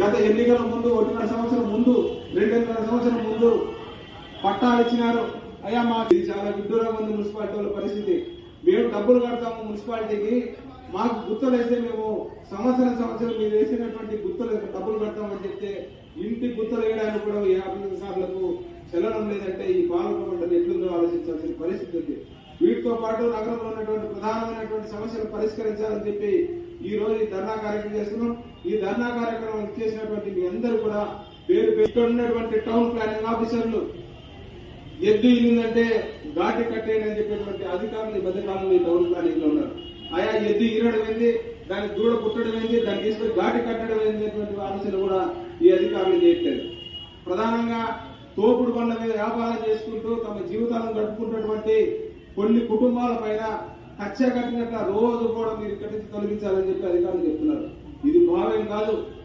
గత ఎన్నికల ముందు ఒకటిన్నర సంవత్సరం ముందు రెండున్నర సంవత్సరం ముందు పట్టాలు ఇచ్చినారు. అయ్యా మా ఇది చాలా విడ్డూరంగా ఉంది మున్సిపాలిటీ వాళ్ళ పరిస్థితి. మేము డబ్బులు కడతాము మున్సిపాలిటీకి. మాకు గుర్తులు వేస్తే మేము సంవత్సరం సంవత్సరం మీరు వేసినటువంటి గుర్తులు డబ్బులు కడతామని చెప్తే ఇంటి గుర్తులు వేయడానికి కూడా ఈ సార్లకు చెల్లడం లేదంటే ఈ పాలక మండలి ఎట్లుందో ఆలోచించాల్సిన పరిస్థితి ఉంది. వీటితో పాటు నగరంలో ఉన్నటువంటి ప్రధానమైనటువంటి సమస్యలు పరిష్కరించాలని చెప్పి ఈ రోజు ఈ ధర్నా కార్యక్రమం చేస్తున్నాం. ఈ ధర్నా కార్యక్రమం చేసినటువంటి మీ అందరూ కూడా పేరు పెట్టుకున్నటువంటి ఉన్నటువంటి టౌన్ ప్లానింగ్ ఆఫీసర్లు ఎద్దు ఇల్లిందంటే ఘాటి కట్టేయని చెప్పేటువంటి అధికారులు ఈ మధ్యకాలంలో ఈ టౌన్ ప్లానింగ్లో ఉన్నారు. ఆయా ఎద్దు ఈరడం ఏంది? దాన్ని దూడ పుట్టడం ఏంది? దాన్ని తీసుకొని ఘాటి కట్టడం ఏంది ఆలోచన కూడా ఈ అధికారులు చేయట్లేదు. ప్రధానంగా తోపుడు బండ్ల మీద వ్యాపారం చేసుకుంటూ తమ జీవితాలను గడుపుకుంటున్నటువంటి కొన్ని కుటుంబాల పైన కచ్చ కట్టినట్ల రోజు కూడా మీరు ఇక్కడి నుంచి తొలగించాలని చెప్పి అధికారులు చెప్తున్నారు. ఇది భావ్యం కాదు.